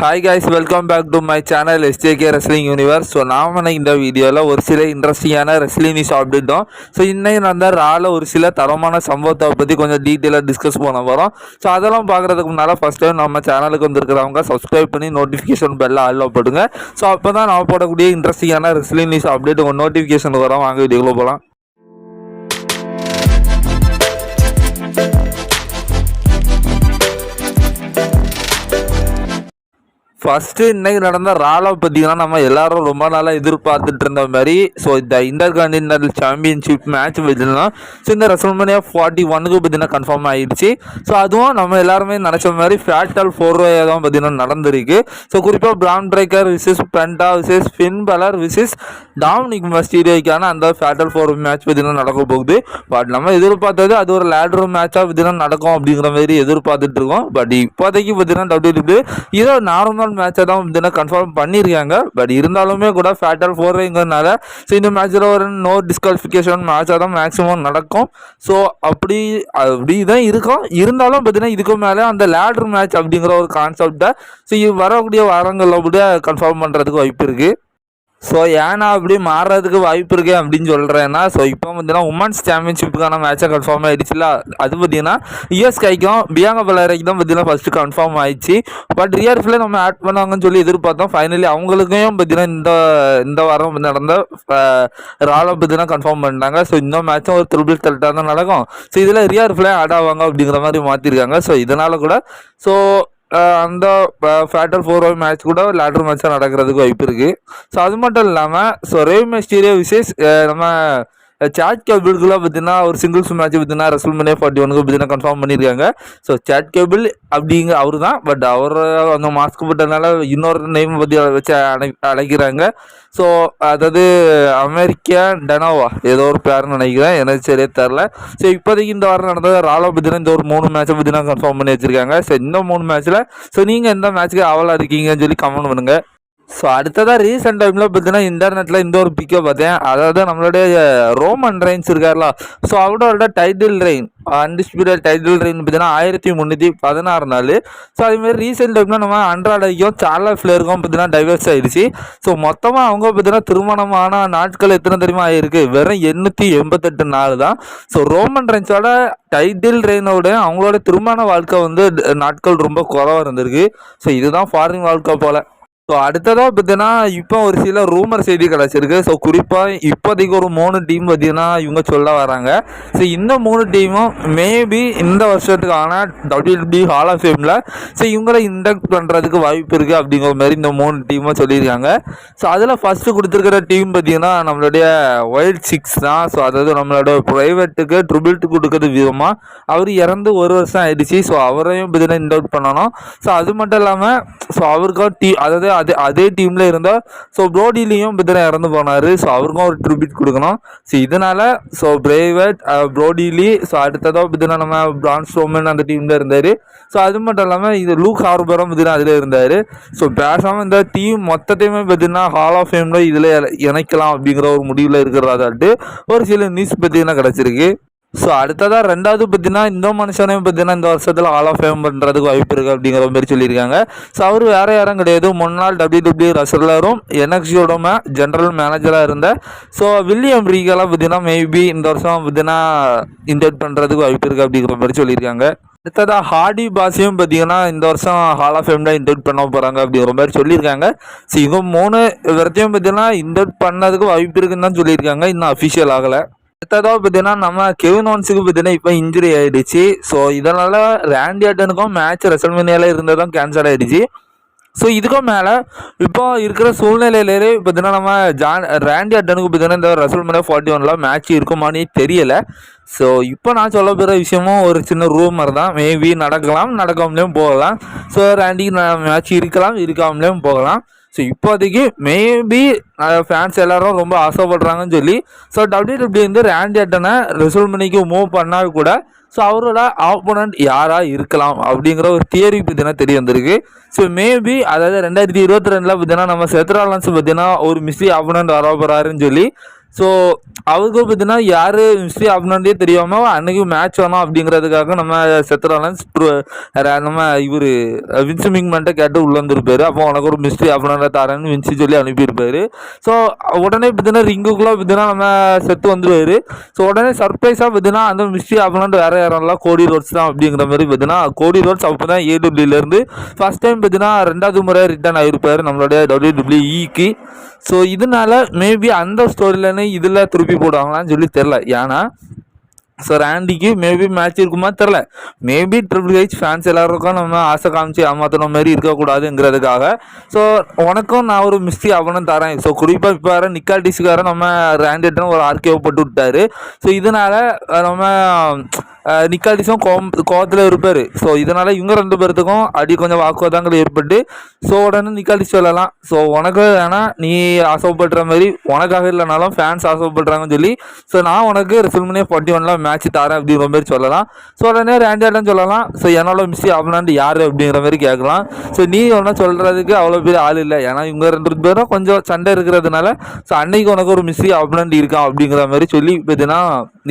Hi guys welcome back to my channel SJK wrestling universe so நாம இந்த வீடியோவில் ஒரு சில இன்ட்ரெஸ்டிங்கான ரெஸ்லிங் நியூஸ் அப்டேட்டும் ஸோ இன்னைக்கு நடந்த ரால ஒரு சில தரமான சம்பவத்தை பற்றி கொஞ்சம் டீட்டெயிலாக டிஸ்கஸ் பண்ண போகிறோம் ஸோ அதெல்லாம் பார்க்குறதுக்கு முன்னால் ஃபஸ்ட் டைம் நம்ம சேனலுக்கு வந்திருக்கிறவங்க சப்ஸ்கிரைப் பண்ணி நோட்டிஃபிகேஷன் பெல்ல ஆல்ல போடுங்க ஸோ அப்போ தான் நான் போடக்கூடிய இன்ட்ரெஸ்டிங்கான ரெஸ்லிங் நியூஸ் அப்டேட் உங்கள் நோட்டிஃபிகேஷன் வரோம். வாங்க வீடியோக்குள்ளே போகலாம் ஃபஸ்ட்டு இன்னைக்கு நடந்த ராலா பார்த்தீங்கன்னா நம்ம எல்லாரும் ரொம்ப நாளாக எதிர்பார்த்துட்டு இருந்த மாதிரி ஸோ இந்த இன்டர் கான்டினென்டல் சாம்பியன்ஷிப் மேட்ச் பார்த்தீங்கன்னா ஸோ இந்த ரெசல்மனியா ஃபார்ட்டி ஒனுக்கு பார்த்தீங்கன்னா கன்ஃபார்ம் ஆயிடுச்சு. ஸோ அதுவும் நம்ம எல்லாருமே நினச்ச மாதிரி ஃபேட்டல் ஃபோர் தான் பார்த்தீங்கன்னா நடந்திருக்கு. ஸோ குறிப்பாக Bron Breakker versus Penta versus Finn Balor versus Dominik மஸ்டீரியோக்கான அந்த ஃபேட்டல் ஃபோர் மேட்ச் பார்த்தீங்கன்னா நடக்க போகுது. பட் நம்ம எதிர்பார்த்தது அது ஒரு லேட்ரு மேட்சாக பார்த்தீங்கன்னா நடக்கும் அப்படிங்கிற மாதிரி எதிர்பார்த்துட்டு இருக்கோம். பட் இப்போதைக்கு பார்த்தீங்கன்னா டபிள்யூ இதோ நார்மல் மேட்சை தான் இதுனா கன்ஃபார்ம் பண்ணியிருக்காங்க. பட் இருந்தாலுமே கூட ஃபேட்டல் ஃபோர்ங்கிறதுனால ஸோ இந்த மேட்ச்சில் ஒரு நோ டிஸ்குவாலிஃபிகேஷன் மேட்சாக தான் மேக்ஸிமம் நடக்கும். ஸோ அப்படி அப்படி தான் இருக்கும். இருந்தாலும் பார்த்தீங்கன்னா இதுக்கு மேலே அந்த லேட்ரு மேட்ச் அப்படிங்கிற ஒரு கான்செப்டை ஸோ வரக்கூடிய வாரங்களில் கூட கன்ஃபார்ம் பண்ணுறதுக்கு வாய்ப்பு இருக்குது ஸோ ஏன்னா அப்படி மாறுறதுக்கு வாய்ப்பு இருக்கே அப்படின்னு சொல்கிறேன்னா ஸோ இப்போ பார்த்தீங்கன்னா உமன்ஸ் சாம்பியன்ஷிப்புக்கான மேட்சை கன்ஃபார்ம் ஆகிடுச்சுல அது பார்த்தீங்கன்னா யூஎஸ் பியாங்க பியாங்கா பலரைக்கு தான் பார்த்தீங்கன்னா ஃபஸ்ட்டு கன்ஃபார்ம் ஆயிடுச்சு. பட் ரியர்ஃபில் நம்ம ஆட் பண்ணுவாங்கன்னு சொல்லி எதிர்பார்த்தோம். ஃபைனலி அவங்களுக்கும் பார்த்தீங்கன்னா இந்த இந்த வாரம் நடந்த ராலம் பார்த்தீங்கன்னா கன்ஃபார்ம் பண்ணிட்டாங்க. ஸோ இந்த மேட்சும் ஒரு த்ரிபிள் தல்ட்டாக தான் நடக்கும். ஸோ இதில் ரியர்ஃபில் ஆட் ஆவாங்க அப்படிங்கிற மாதிரி மாற்றிருக்காங்க ஸோ இதனால் கூட ஸோ அந்த ஃபேட்டர் ஃபோர் ஓவர் மேட்ச் கூட லேட்டர் மேட்ச்சாக நடக்கிறதுக்கு வாய்ப்பு இருக்குது ஸோ அது மட்டும் இல்லாமல் ஸோ ரேவ் மெஸ்டீரியோ விசேஷ் நம்ம சாட் கேபிள்குள்ள பார்த்தீங்கன்னா ஒரு சிங்கிள்ஸ் மேட்ச் பார்த்தீங்கன்னா ரெசல்மனே ஃபார்ட்டி ஒனுக்கு பார்த்தீங்கன்னா கன்ஃபார்ம் பண்ணியிருக்காங்க. ஸோ சாட் கேபிள் அப்படிங்க அவர் தான் பட் அவர் அந்த மாஸ்க் போட்டதுனால இன்னொரு நேம் பற்றி வச்சு அழை அழைக்கிறாங்க. ஸோ அதாவது அமெரிக்கா டனோவா ஏதோ ஒரு பேர்னு நினைக்கிறேன். எனக்கு சரியே தெரில ஸோ இப்போதைக்கு இந்த வாரம் நடந்தது ராலோ பார்த்தீங்கன்னா இந்த ஒரு மூணு மேட்சை பார்த்தீங்கன்னா கன்ஃபார்ம் பண்ணி வச்சுருக்காங்க. ஸோ இந்த மூணு மேட்ச்சில் ஸோ நீங்கள் எந்த மேட்ச்சுக்கு அவலாக இருக்கீங்கன்னு சொல்லி கமெண்ட் பண்ணுங்கள் ஸோ அடுத்ததாக ரீசெண்ட் டைமில் பார்த்தீங்கன்னா இன்டர்நெட்டில் இந்த ஒரு பிக்கை பார்த்தேன். அதாவது நம்மளுடைய ரோமன் ரெயின்ஸ் இருக்கார்ல. ஸோ அவரோட title reign undisputed title reign பார்த்தீங்கன்னா ஆயிரத்தி முந்நூற்றி பதினாறு நாள். ஸோ அதேமாதிரி ரீசெண்ட் டைமில் நம்ம அன்றாடைக்கும் சார்லா ஃப்ளேருக்கும் பார்த்தீங்கன்னா டைவர்ஸ் ஆகிடுச்சு ஸோ மொத்தமாக அவங்க பார்த்தீங்கன்னா திருமணமான நாட்கள் எத்தனை தெரியுமா ஆகிருக்கு வெறும் எண்ணூற்றி எண்பத்தெட்டு நாள் தான். ஸோ ரோமன் ரெயின்ஸோட டைட்டில் ரெயினோட அவங்களோட திருமண வாழ்க்கை வந்து நாட்கள் ரொம்ப குறவாக இருந்திருக்கு. ஸோ இதுதான் ஃபாரின் வாழ்க்கை போல். ஸோ அடுத்ததாக பார்த்தீங்கன்னா இப்போ ஒரு சில ரூமர் செய்தி கிடச்சிருக்கு ஸோ குறிப்பாக இப்போதைக்கு ஒரு மூணு டீம் பார்த்தீங்கன்னா இவங்க சொல்ல வராங்க. ஸோ இந்த மூணு டீமும் மேபி இந்த வருஷத்துக்கான டபிள்யூபி ஹால் ஆஃப் ஃபேமில் ஸோ இவங்களை இண்டக்ட் பண்ணுறதுக்கு வாய்ப்பு இருக்குது அப்படிங்கிற மாதிரி இந்த மூணு டீமும் சொல்லியிருக்காங்க. ஸோ அதில் ஃபஸ்ட்டு கொடுத்துருக்கிற டீம் பார்த்தீங்கன்னா நம்மளுடைய ஒயில்ட் சிக்ஸ் தான். ஸோ அதாவது நம்மளோட ப்ரைவேட்டுக்கு ட்ரிபிள்ட்டு கொடுக்குறது விதமாக அவர் இறந்து ஒரு வருஷம் ஆயிடுச்சு. ஸோ அவரையும் பார்த்தீங்கன்னா இன்டவுட் பண்ணணும். ஸோ அது மட்டும் இல்லாமல் ஸோ அவருக்கும் டீ அதாவது அதே அதே டீமில் இருந்தால் ஸோ ப்ரோடிலையும் பிதரை இறந்து போனார். ஸோ அவருக்கும் ஒரு ட்ரிபியூட் கொடுக்கணும். ஸோ இதனால் ஸோ பிரேவட் ப்ரோடிலி ஸோ அடுத்ததாக பார்த்தீங்கன்னா நம்ம பிரான் ஸ்டோமன் அந்த டீமில் இருந்தார். ஸோ அது மட்டும் இல்லாமல் இது லூக் ஹார்பரும் பார்த்தீங்கன்னா அதில் இருந்தார். ஸோ பேசாமல் இந்த டீம் மொத்தத்தையுமே பார்த்தீங்கன்னா ஹால் ஆஃப் ஃபேமில் இதில் இணைக்கலாம் அப்படிங்கிற ஒரு முடிவில் இருக்கிறதாட்டு ஒரு சில நியூஸ் பார்த்தீங்கன்னா கிடச்சிருக்கு. ஸோ அடுத்ததாக ரெண்டாவது பார்த்தீங்கன்னா இந்த மனுஷனையும் பார்த்தீங்கன்னா இந்த வருஷத்தில் ஆல் ஆஃப் ஃபேம் பண்ணுறதுக்கு வாய்ப்பு இருக்குது அப்படிங்கிற மாதிரி சொல்லியிருக்காங்க. ஸோ அவர் வேறு யாரும் கிடையாது. முன்னாள் டபிள்யூ டபிள்யூ ரசலரும் என்எக்ஸியோட ஜென்ரல் மேனேஜராக இருந்த. ஸோ வில்லியம் ரீகெல்லாம் பார்த்தீங்கன்னா மேபி இந்த வருஷம் பார்த்தீங்கன்னா இன்வைட் பண்ணுறதுக்கு வாய்ப்பு இருக்குது அப்படிங்கிற மாதிரி சொல்லியிருக்காங்க. அடுத்ததாக ஹார்டி பாசியும் பார்த்தீங்கன்னா இந்த வருஷம் ஹால் ஆஃப் ஃபேமில் இன்வைட் பண்ண போகிறாங்க அப்படிங்கிற மாதிரி சொல்லியிருக்காங்க. ஸோ இவங்க மூணு விரத்தையும் பார்த்தீங்கன்னா இன்வைட் பண்ணதுக்கு வாய்ப்பு இருக்குன்னு தான் சொல்லியிருக்காங்க. இன்னும் அஃபிஷியல் ஆகலை. அடுத்ததாக பார்த்தீங்கன்னா நம்ம கெவின் ஓன்ஸுக்கு பார்த்தீங்கன்னா இப்போ இன்ஜுரி ஆகிடுச்சு ஸோ இதனால் ரேண்டி அட்டனுக்கும் மேட்ச் ரெசல்மேனியாவில் இருந்ததும் கேன்சல் ஆகிடுச்சு ஸோ இதுக்கும் மேலே இப்போ இருக்கிற சூழ்நிலையிலே பார்த்தீங்கன்னா நம்ம ஜான் ரேண்டி அட்டனுக்கு பார்த்தீங்கன்னா இந்த ரசல்மேனியா ஃபார்ட்டி ஒனில் மேட்ச் இருக்குமான்னு தெரியலை. ஸோ இப்போ நான் சொல்ல போகிற விஷயமும் ஒரு சின்ன ரூமர் தான். மேபி நடக்கலாம் நடக்காமலேயும் போகலாம். ஸோ ரேண்டிக்கு மேட்ச் இருக்கலாம் இருக்காமலேயும் போகலாம். ஸோ இப்போதைக்கு மேபி ஃபேன்ஸ் எல்லாரும் ரொம்ப ஆசைப்படுறாங்கன்னு சொல்லி ஸோ டபிள்யூ டபிள்யூ வந்து ரேண்டி அட்டனை ரிசல்மனிக்கு மூவ் பண்ணால் கூட ஸோ அவரோட ஆப்போனண்ட் யாராக இருக்கலாம் அப்படிங்கிற ஒரு தியரி பார்த்தீங்கன்னா தெரிய வந்திருக்கு. ஸோ மேபி அதாவது ரெண்டாயிரத்தி இருபத்தி ரெண்டில் பார்த்தீங்கன்னா நம்ம செத்ராலன்ஸ் பார்த்தீங்கன்னா ஒரு மிஸ்லி ஆப்போனண்ட் வர போகிறாருன்னு சொல்லி ஸோ அவருக்கும் பார்த்தீங்கன்னா யார் மிஸ்ட்ரி ஆகணுன்றே தெரியாமல் அன்னைக்கு மேட்ச் வேணும் அப்படிங்கிறதுக்காக நம்ம செத்துராலன்ஸ் நம்ம இவர் வின்சி மிங்மெண்ட்டை கேட்டு உள்ளே வந்திருப்பாரு. அப்போ உனக்கு ஒரு மிஸ்ட்ரி ஆப்னரை தரேன்னு வின்சி சொல்லி அனுப்பியிருப்பாரு. ஸோ உடனே பார்த்தீங்கன்னா ரிங்குக்குள்ளே பார்த்தீங்கன்னா நம்ம செத்து வந்துடுவார் ஸோ உடனே சர்ப்ரைஸாக பார்த்தீங்கன்னா அந்த மிஸ்ட்ரி ஆப்னண்ட் வேறு யாரெல்லாம் கோடி ரோட்ஸ் தான் அப்படிங்கிற மாதிரி பார்த்தீங்கன்னா கோடி ரோட்ஸ் அப்போ தான் ஏடபிள்யூலேருந்து ஃபஸ்ட் டைம் பார்த்தீங்கன்னா ரெண்டாவது முறை ரிட்டர்ன் ஆகிருப்பார் நம்மளுடைய டபிள்யூ டபிள்யூஇக்கு ஸோ இதனால மேபி அந்த ஸ்டோரியிலன்னு இதில் திருப்பி போடுவாங்களான்னு சொல்லி தெரில ஏன்னா ஸோ ஆண்டிக்கு மேபி மேட்ச் இருக்குமா தெரில மேபி ட்ரிபிள் ஹெச் ஃபேன்ஸ் எல்லாருக்கும் நம்ம ஆசை காமிச்சு ஏமாத்தின மாதிரி இருக்கக்கூடாதுங்கிறதுக்காக. ஸோ உனக்கும் நான் ஒரு மிஸ்டி அவனும் தரேன். ஸோ குறிப்பாக இப்போ வர நிக்காட்டிஸுக்கார நம்ம ரேண்டிட்டன் ஒரு ஆர்கேவ் போட்டு விட்டாரு. ஸோ இதனால் நம்ம நிக்காலிஸும் கோம் கோவத்தில் இருப்பார். ஸோ இதனால் இவங்க ரெண்டு பேர்த்துக்கும் அடி கொஞ்சம் வாக்குவாதங்கள் ஏற்பட்டு ஸோ உடனே நிக்காலிஸ் சொல்லலாம். ஸோ உனக்கு வேணால் நீ ஆசைப்படுற மாதிரி உனக்காக இல்லைனாலும் ஃபேன்ஸ் ஆசைப்படுறாங்கன்னு சொல்லி ஸோ நான் உனக்கு ரிசல்மனே ஃபார்ட்டி ஒனில் மேட்ச் தரேன் அப்படிங்கிற மாதிரி சொல்லலாம். ஸோ உடனே ரேண்டியாட்டம் சொல்லலாம். ஸோ என்னோட மிஸ்ஸி ஆகலான்ட்டு யார் அப்படிங்கிற மாதிரி கேட்கலாம். ஸோ நீ ஒன்றா சொல்கிறதுக்கு அவ்வளோ பெரிய ஆள் இல்லை. ஏன்னா இவங்க ரெண்டு பேரும் கொஞ்சம் சண்டை இருக்கிறதுனால ஸோ அன்னைக்கு உனக்கு ஒரு மிஸ்ஸி ஆப்னண்ட் இருக்கான் அப்படிங்கிற மாதிரி சொல்லி பார்த்தீங்கன்னா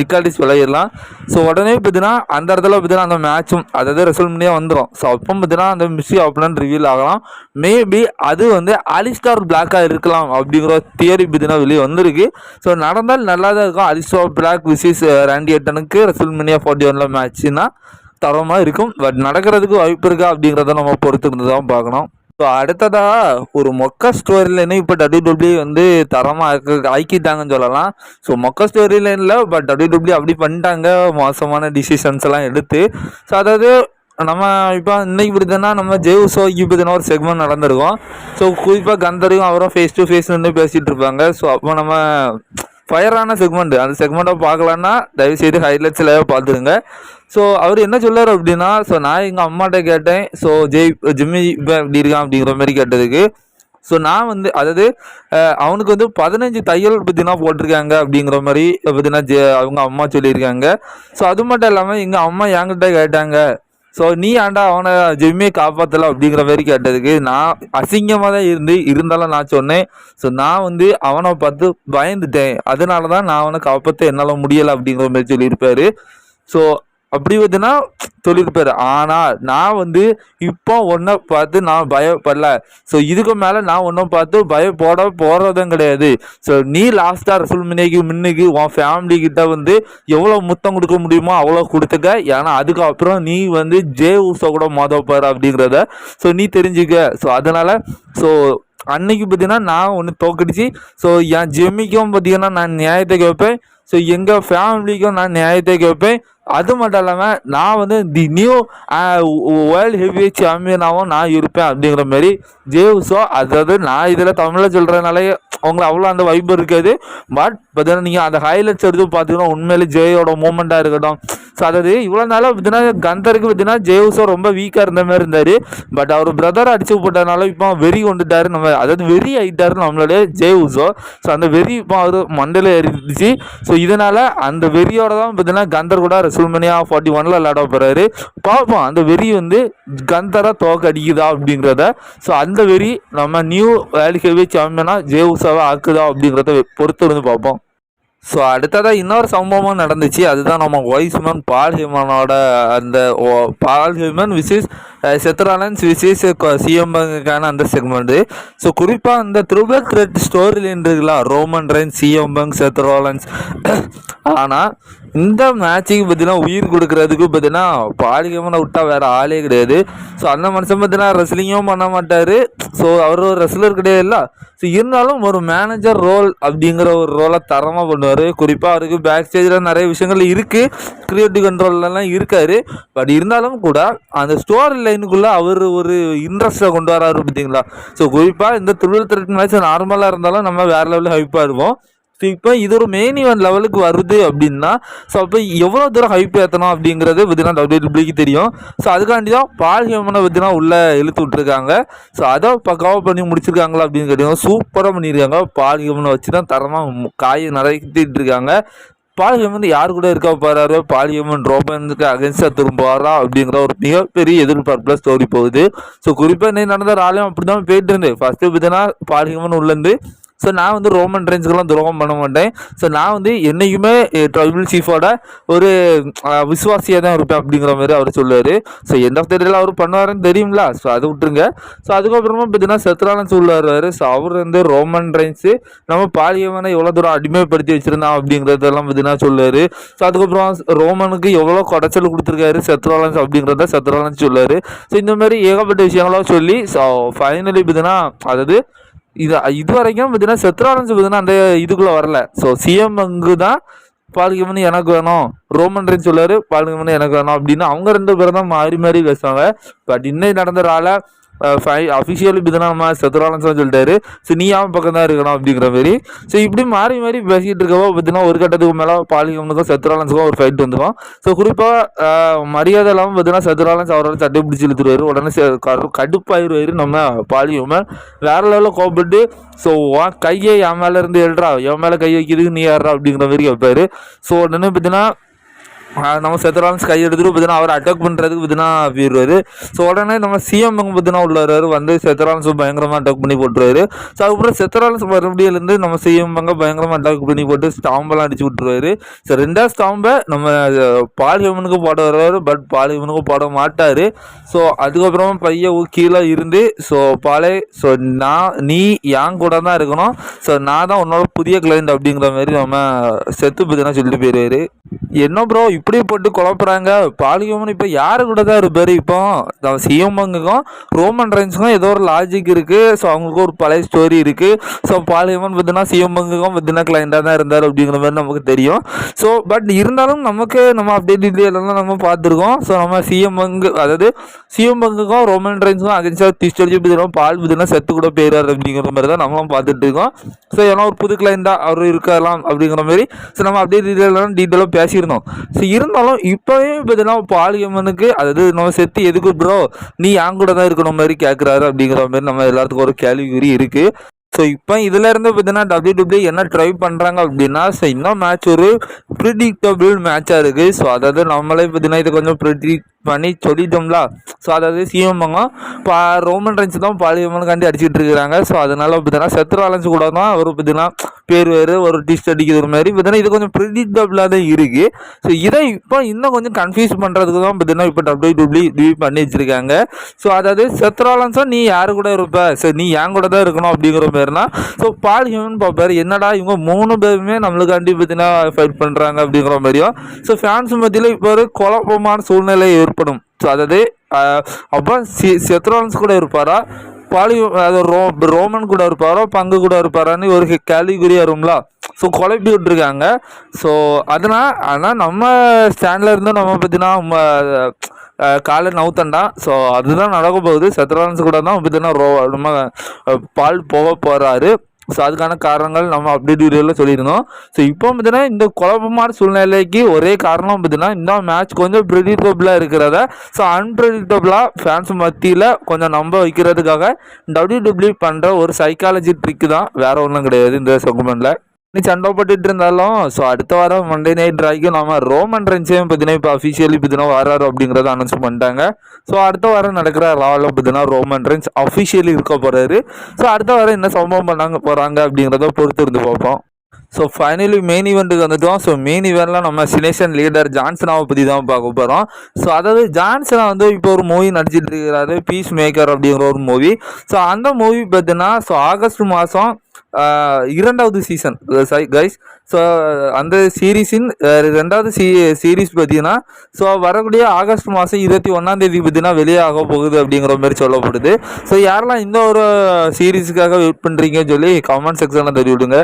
நிக்காலிஸ் விளையிடலாம் ஸோ உடனே பார்த்தீங்கன்னா அந்த இடத்துல பார்த்தீங்கன்னா அந்த மேட்சும் அதாவது ரெசல்மனியாக வந்துடும் ஸோ அப்போ பார்த்தீங்கன்னா அந்த மிஸ்ஸி அப்படின்னு ரிவீல் ஆகலாம். மேபி அது வந்து அலிஸ்டார் பிளாக்காக இருக்கலாம் அப்படிங்கிற தியரி பார்த்தீங்கன்னா வெளியே வந்திருக்கு. ஸோ நடந்தால் நல்லா தான் இருக்கும் அலிஸ்டார் பிளாக் விசிஸ் ரேண்டி எட்டனுக்கு ரெசல்மனியா ஃபார்ட்டி ஒனில் மேட்ச்னா தரமாக இருக்கும். பட் நடக்கிறதுக்கு வாய்ப்பு இருக்கா அப்படிங்கிறத நம்ம பொறுத்து இருந்து தான் பார்க்கணும். ஸோ அடுத்ததாக ஒரு மொக்க ஸ்டோரி லைனு இப்போ டபிள்யூ வந்து தரமாக ஆக்கிட்டாங்கன்னு சொல்லலாம். ஸோ மொக்க ஸ்டோரி லைனில் பட் டபிள்யூ அப்படி பண்ணிட்டாங்க மோசமான டிசிஷன்ஸ் எல்லாம் எடுத்து. ஸோ அதாவது நம்ம இப்போ இன்னைக்கு இப்படிதுன்னா நம்ம ஜெய் உசோ இப்படினா ஒரு செக்மெண்ட் நடந்திருக்கோம். ஸோ குறிப்பாக கந்தரையும் அவரும் ஃபேஸ் டு ஃபேஸ் நின்று பேசிகிட்டு இருப்பாங்க. ஸோ அப்போ நம்ம ஃபயரான செக்மெண்ட் அந்த செக்மெண்ட்டை பார்க்கலான்னா தயவுசெய்து ஹைலைட்ஸில் பார்த்துருங்க ஸோ அவர் என்ன சொல்லார் அப்படின்னா ஸோ நான் எங்கள் அம்மாட்ட கேட்டேன். ஸோ ஜெய் ஜிம்மி இப்போ எப்படி இருக்கான் அப்படிங்கிற மாதிரி கேட்டதுக்கு. ஸோ நான் வந்து அதாவது அவனுக்கு வந்து பதினஞ்சு தையல் பற்றினா போட்டிருக்காங்க அப்படிங்கிற மாதிரி பற்றினா ஜெ அவங்க அம்மா சொல்லியிருக்காங்க. ஸோ அது மட்டும் இல்லாமல் எங்கள் அம்மா என்கிட்ட கேட்டாங்க. ஸோ நீ ஆண்டா அவனை ஜெம்மியை காப்பாற்றல அப்படிங்கிற மாதிரி கேட்டதுக்கு நான் அசிங்கமாக தான் இருந்து இருந்தாலும் நான் சொன்னேன். ஸோ நான் வந்து அவனை பார்த்து பயந்துட்டேன். அதனால தான் நான் அவனை காப்பாற்ற என்னால் முடியலை அப்படிங்கிற மாதிரி சொல்லியிருப்பாரு. ஸோ அப்படி பார்த்தீங்கன்னா சொல்லியிருப்பார் ஆனால் நான் வந்து இப்போ ஒன்றை பார்த்து நான் பயப்படல ஸோ இதுக்கு மேலே நான் ஒன்றும் பார்த்து பயப்பட போகிறதும் கிடையாது. ஸோ நீ லாஸ்ட்டாக ரசூல் மின்னைக்கு முன்னுக்கு உன் ஃபேமிலி கிட்ட வந்து எவ்வளோ முத்தம் கொடுக்க முடியுமோ அவ்வளோ கொடுத்துக்க. ஏன்னா அதுக்கப்புறம் நீ வந்து ஜே ஊசோ கூட மோதப்பார் அப்படிங்கிறத ஸோ நீ தெரிஞ்சுக்க. ஸோ அதனால் ஸோ அன்னைக்கு பார்த்தீங்கன்னா நான் ஒன்று தோக்கடிச்சு ஸோ என் ஜெமிக்கும் பார்த்தீங்கன்னா நான் நியாயத்தை கேட்பேன் ஸோ எங்கள் ஃபேமிலிக்கும் நான் நியாயத்தை கேட்பேன் அது மட்டும் இல்லாமல் நான் வந்து தி நியூ வேர்ல்டு ஹெவி சாம்பியனாகவும் நான் இருப்பேன் அப்படிங்கிற மாதிரி ஜேவ்ஸோ அதாவது நான் இதில் தமிழில் சொல்கிறதுனால அவங்களுக்கு அவ்வளோ அந்த வைப் இருக்காது. பட் பார்த்தீங்கன்னா நீங்கள் அந்த ஹைலைட்ஸ் எடுத்து பார்த்தீங்கன்னா உண்மையிலே ஜெயோட மூமெண்ட்டாக இருக்கட்டும். ஸோ அதாவது இவ்வளோ நாளாக பார்த்தீங்கன்னா கந்தருக்கு பார்த்தீங்கன்னா ஜேவ்ஸோ ரொம்ப வீக்காக இருந்த மாதிரி இருந்தார். பட் அவர் பிரதர் அடிச்சு போட்டதுனால இப்போ வெறி கொண்டுட்டார். நம்ம அதாவது வெறி ஆகிட்டாரு நம்மளுடைய ஜேவ்ஸோ ஸோ அந்த வெறி இப்போ அவர் மண்டையில் ஏறிடுச்சு ஸோ இதனால் அந்த வெறியோட தான் பார்த்தீங்கன்னா கந்தர் கூட ரெசல்மனியா ஃபார்ட்டி ஒனில் விளையாட போகிறாரு பார்ப்போம் அந்த வெறி வந்து கந்தராக தோக்க அடிக்குதா அப்படிங்கிறத. ஸோ அந்த வெறி நம்ம நியூ வேல்டு ஹெவி ஜே ஜேவுஸாவை ஆக்குதா அப்படிங்கிறத பொறுத்து இருந்து பார்ப்போம். ஸோ அடுத்ததாக இன்னொரு சம்பவம் நடந்துச்சு. அதுதான் நம்ம ஒய்ஸ்மேன் பால் ஹியூமனோட அந்த ஓ- பால் ஹியூமன் விசிஸ் செத்ராலன்ஸ் விசிஸ் சிஎம்பங்குக்கான அந்த செக்மெண்ட்டு ஸோ குறிப்பாக அந்த த்ரூபேக் த்ரெட் ஸ்டோரியில் இருக்குல்ல ரோமன் ரெயின் சிஎம்பங் செத்ராலன்ஸ் ஆனால் இந்த மேட்சுக்கு பார்த்தீங்கன்னா உயிர் கொடுக்கறதுக்கு பார்த்தீங்கன்னா பாலிகமனை விட்டா வேற ஆளே கிடையாது. ஸோ அந்த மனுஷன் பார்த்தீங்கன்னா ரெஸ்லிங்கும் பண்ண மாட்டார். ஸோ அவர் ஒரு ரெஸ்லர் கிடையாதுல்ல ஸோ இருந்தாலும் ஒரு மேனேஜர் ரோல் அப்படிங்கிற ஒரு ரோலை தரமாக பண்ணுவார். குறிப்பாக அவருக்கு பேக் ஸ்டேஜில் நிறைய விஷயங்கள் இருக்குது க்ரியேட்டிவ் கண்ட்ரோல்லாம் இருக்காரு. பட் இருந்தாலும் கூட அந்த ஸ்டோரி லைனுக்குள்ளே அவர் ஒரு இன்ட்ரெஸ்ட்டை கொண்டு வராரு பார்த்தீங்களா ஸோ குறிப்பாக இந்த திருவிழா த்ரெட் மேட்ச் நார்மலாக இருந்தாலும் நம்ம வேறு லெவலில் ஹைப்பாக இருப்போம். இப்போ இது ஒரு மெயின் ஈவெண்ட் லெவலுக்கு வருது அப்படின்னா ஸோ அப்போ எவ்வளோ தூரம் ஹைப் ஏற்றணும் அப்படிங்கிறது வித்தினா டபிள்யூடபிள்யூக்கு e தெரியும். ஸோ அதுக்காண்டி தான் பால் ஹியூமனை வித்தினா உள்ளே இழுத்து விட்ருக்காங்க ஸோ அதை பக்காவாக பண்ணி முடிச்சிருக்காங்களா அப்படின்னு கேட்டீங்கன்னா சூப்பராக பண்ணியிருக்காங்க பால் ஹியூமனை வச்சு தான் தரமாக காய் நிறைத்திட்டு இருக்காங்க. பாலியம் வந்து யார் கூட இருக்க போறாரு பாலியமன் ரோபனுக்கு அகென்ஸ்டாக திரும்புவாரா அப்படிங்கிற ஒரு மிகப்பெரிய எதிர்பார்ப்புல ஸ்டோரி போகுது. ஸோ குறிப்பாக இன்னைக்கு நடந்த ஆலயம் அப்படி தான் போயிட்டு இருந்து. ஃபர்ஸ்ட் பார்த்தீங்கன்னா பாலியமன் உள்ளேருந்து ஸோ நான் வந்து ரோமன் ரென்ஸ்க்கெல்லாம் துரோகம் பண்ண மாட்டேன். ஸோ நான் வந்து என்றைக்குமே ட்ரைபிள் சீஃபோட ஒரு விசுவாசியாக தான் இருப்பேன் அப்படிங்கிற மாதிரி அவர் சொல்லுவார். ஸோ எந்த தெரியல அவர் பண்ணுவாருன்னு தெரியுமில்ல ஸோ அதை விட்டுருங்க. ஸோ அதுக்கப்புறமா பார்த்தீங்கன்னா செத்ராலன்ஸ் உள்ள வருவார் ஸோ அவர் வந்து ரோமன் ரேஞ்சு நம்ம பாலியவனை எவ்வளோ தூரம் அடிமைப்படுத்தி வச்சுருந்தான் அப்படிங்கிறதெல்லாம் பார்த்தீங்கன்னா சொல்லுவார். ஸோ அதுக்கப்புறம் ரோமனுக்கு எவ்வளோ குடைச்சல் கொடுத்துருக்காரு செத்ராலன்ஸ் அப்படிங்கிறத செத்ராலன்ஸ் சொல்லுவார். ஸோ இந்த மாதிரி ஏகப்பட்ட விஷயங்களாக சொல்லி ஸோ ஃபைனலி பார்த்தீங்கன்னா அதாவது இது இது வரைக்கும் பார்த்தீங்கன்னா செத்ராலன்ஸ் பார்த்தீங்கன்னா அந்த இதுக்குள்ளே வரல. ஸோ சிஎம் அங்கு தான் பாலிகமனி எனக்கு வேணும். ரோமன் ரெயின் சொல்லாரு எனக்கு வேணும் அப்படின்னு அவங்க ரெண்டு பேரும் தான் மாறி மாறி பேசுவாங்க. பட் இன்னைக்கு நடந்த ஆளை அஃபிஷியல் இப்படி நம்ம சத்துராலன்ஸ் சொல்லிட்டாரு. ஸோ நீ அவன் பக்கம் தான் இருக்கணும் அப்படிங்கிற மாதிரி. ஸோ இப்படி மாறி மாறி பேசிக்கிட்டு இருக்கவோ பார்த்தீங்கன்னா ஒரு கட்டத்துக்கு மேலே பாலிகம்னுக்கும் சத்துராலன்ஸுக்கும் ஒரு ஃபைட் வந்துடும் ஸோ குறிப்பாக மரியாதை இல்லாமல் பார்த்தீங்கன்னா சத்துராலன்ஸ் அவரால் சட்டை பிடிச்சி இழுத்துருவாரு. உடனே கடுப்பாயிருவாரு நம்ம பாலிகமன் வேற லெவலில் கோபப்பட்டு ஸோ கையை என் மேலே இருந்து எழுறா என் மேலே கை வைக்கிறதுக்கு நீ ஏறா அப்படிங்கிற மாதிரி கேட்பாரு ஸோ உடனே பார்த்தீங்கன்னா நம்ம செத்துரான்ஸ் கை எடுத்துட்டு பார்த்தீங்கன்னா அவர் அட்டாக் பண்ணுறதுக்கு பார்த்தீங்கன்னா போயிடுவார் ஸோ உடனே நம்ம சிஎம் பார்த்தீங்கன்னா உள்ளாரு வந்து செத்துரான்ஸ் பயங்கரமாக அட்டாக் பண்ணி போட்டுருவாரு. ஸோ அதுக்கப்புறம் செத்துரான்ஸ் மறுபடியிலேருந்து நம்ம சிஎம் பங்க பயங்கரமாக அட்டாக் பண்ணி போட்டு ஸ்டாம்பெல்லாம் அடிச்சு விட்டுருவாரு. ஸோ ரெண்டாவது ஸ்டாம்பை நம்ம பாலியமனுக்கு போட வருவார் பட் பாலியமனுக்கு போட மாட்டார். ஸோ அதுக்கப்புறமா பையன் கீழே இருந்து ஸோ பாலே ஸோ நான் நீ என் கூட தான் இருக்கணும். ஸோ நான் தான் உன்னோட புதிய கிளைண்ட் அப்படிங்கிற மாதிரி நம்ம செத்து பார்த்தீங்கன்னா சொல்லிட்டு போயிடுவார். என்ன ப்ரோ இப்படி போட்டு குழப்புறாங்க. பாலிகோமன் இப்போ யாரு கூட தான் இருப்பார் இப்போ? சிஎம்எங்குக்கும் ரோமன் ரைன்ஸுக்கும் ஏதோ ஒரு லாஜிக் இருக்குது ஸோ அவங்களுக்கும் ஒரு பழைய ஸ்டோரி இருக்குது ஸோ பாலிகோமன் பார்த்தீங்கன்னா சிஎம்எங்குக்கும் பார்த்தீங்கன்னா கிளைண்டாக தான் இருந்தார் அப்படிங்கிற மாதிரி நமக்கு தெரியும். ஸோ பட் இருந்தாலும் நமக்கு நம்ம அப்டேட் டீட்டெயிலெல்லாம் நம்ம பார்த்துருக்கோம். ஸோ நம்ம சிஎம்எங்கு அதாவது சிஎம்எங்குக்கும் ரோமன் ரைன்ஸுக்கும் அகென்ஸ்டாக திஸ்ட் அடிச்சு பார்த்தீங்கன்னா பால் பார்த்தீங்கன்னா செத்து கூட போயிடாரு அப்படிங்கிற மாதிரி தான் நம்மளும் பார்த்துட்டு இருக்கோம். ஸோ ஏன்னா ஒரு புது கிளைண்டாக அவர் இருக்கலாம் அப்படிங்கிற மாதிரி. ஸோ நம்ம அப்டேட் டீட்டெயிலாம் டீட்டெயிலாக பேசியிருந்தோம். ஸோ இருந்தாலும் இப்போவே பார்த்தீங்கன்னா பாலியம்மனுக்கு அதாவது நம்ம செத்து எதுக்கு ப்ரோ நீ என் கூட தான் இருக்கணும் மாதிரி கேட்குறாரு அப்படிங்கிற மாதிரி நம்ம எல்லாத்துக்கும் ஒரு கேள்விக்குறி இருக்குது ஸோ இப்போ இதில் இருந்து பார்த்தீங்கன்னா டபிள்யூ டபிள்யூ என்ன ட்ரை பண்ணுறாங்க அப்படின்னா ஸோ இன்னும் மேட்ச் ஒரு ப்ரிடிக்டபிள் மேட்சாக இருக்குது ஸோ அதாவது நம்மளே பார்த்தீங்கன்னா இதை கொஞ்சம் ப்ரிடிக் பண்ணி சொல்லிட்டோம்ல. ஸோ அதாவது சீமம்பங்கம் பா ரோமன் ரன்ஸ் தான் பாலிமனுக்காண்டி அடிச்சுட்டு இருக்கிறாங்க. ஸோ அதனால பார்த்தீங்கன்னா செத்ரு கூட தான் அவர் பார்த்தீங்கன்னா பேர் வேறு ஒரு டிஸ்ட் அடிக்கிற மாதிரி. பார்த்தீங்கன்னா இது கொஞ்சம் ப்ரிடிக்டபிளாக தான் இருக்குது ஸோ இதை இப்போ இன்னும் கொஞ்சம் கன்ஃபியூஸ் பண்ணுறதுக்கு தான் பார்த்தீங்கன்னா இப்போ டபிள்யூ டபிள்யூ டிவி பண்ணி வச்சுருக்காங்க. ஸோ அதாவது செத்ராலன்ஸும் நீ யார் கூட இருப்ப? சரி நீ என் கூட தான் இருக்கணும் அப்படிங்கிற மாதிரினா ஸோ பால் ஹியூமன் பார்ப்பார் என்னடா இவங்க மூணு பேருமே நம்மளுக்காண்டி பார்த்தீங்கன்னா ஃபைட் பண்ணுறாங்க அப்படிங்கிற மாதிரியும். ஸோ ஃபேன்ஸ் மத்தியில் இப்போ ஒரு குழப்பமான சூழ்நிலை ஏற்படும். ஸோ அதாவது அப்போ சி செத்ராலன்ஸ் கூட இருப்பாரா? பாலி அது ரோ ரோமன் கூட இருப்பாரோ? பங்கு கூட இருப்பாரான்னு ஒரு கேள்விக்குறி வரும்ல. ஸோ குழப்பி விட்டுருக்காங்க. ஸோ அதனால் ஆனால் நம்ம ஸ்டாண்டில் இருந்து நம்ம பார்த்தீங்கன்னா காலை நவுத்தண்டா. ஸோ அதுதான் நடக்க போகுது. சத்ரான்ஸ் கூட தான் பார்த்தீங்கன்னா ரோ நம்ம பால் போக போகிறாரு ஸோ அதுக்கான காரணங்கள் நம்ம அப்டேட் வீடியோவில் சொல்லியிருந்தோம். ஸோ இப்போ பார்த்தீங்கன்னா இந்த குழப்பமான சூழ்நிலைக்கு ஒரே காரணம் பார்த்தீங்கன்னா இந்த மேட்ச் கொஞ்சம் ப்ரெடிக்டபுளாக இருக்கிறத ஸோ அன்பிரடிக்டபுளாக ஃபேன்ஸ் மத்தியில் கொஞ்சம் நம்ப வைக்கிறதுக்காக டபிள்யூ டபிள்யூ பண்ணுற ஒரு சைக்காலஜி ட்ரிக்கு தான். வேறு ஒன்றும் கிடையாது இந்த செக்மெண்ட்டில் நீ சண்டை போட்டுட்டு இருந்தாலும் ஸோ அடுத்த வாரம் மண்டே நைட் ட்ராய்க்கு நம்ம ரோமன் ரென்ஸையும் பார்த்தீங்கன்னா இப்போ அஃபிஷியலி பார்த்தீங்கன்னா வராரு அப்படிங்கிறத அனௌன்ஸ் பண்ணிட்டாங்க. ஸோ அடுத்த வாரம் நடக்கிற ராவில் பார்த்தீங்கன்னா ரோமன் ரென்ஸ் அஃபிஷியலி இருக்க போகிறாரு ஸோ அடுத்த வாரம் என்ன சம்பவம் பண்ணாங்க போகிறாங்க அப்படிங்கிறத பொறுத்து இருந்து பார்ப்போம். ஸோ ஃபைனலி மெயின் ஈவெண்ட்டுக்கு வந்துட்டோம். ஸோ மெயின் ஈவெண்ட்டில் நம்ம சினேஷன் லீடர் ஜான்சனாவை பற்றி தான் பார்க்க போகிறோம் ஸோ அதாவது ஜான்சனா வந்து இப்போ ஒரு மூவி நடிச்சிட்டு இருக்கிறாரு பீஸ் மேக்கர் அப்படிங்கிற ஒரு மூவி ஸோ அந்த மூவி பார்த்தீங்கன்னா ஸோ ஆகஸ்ட் மாதம் இரண்டாவது சீசன் கைஸ் ஸோ அந்த சீரீஸின் ரெண்டாவது சீ சீரீஸ் பார்த்தீங்கன்னா ஸோ வரக்கூடிய ஆகஸ்ட் மாதம் இருபத்தி ஒன்றாம் தேதி பார்த்தீங்கன்னா வெளியாக போகுது அப்படிங்கிற மாதிரி சொல்லப்படுது. ஸோ யாரெல்லாம் இந்த ஒரு சீரீஸுக்காக வெயிட் பண்ணுறீங்கன்னு சொல்லி கமெண்ட் செக்ஷனில் தெரிவிடுங்க.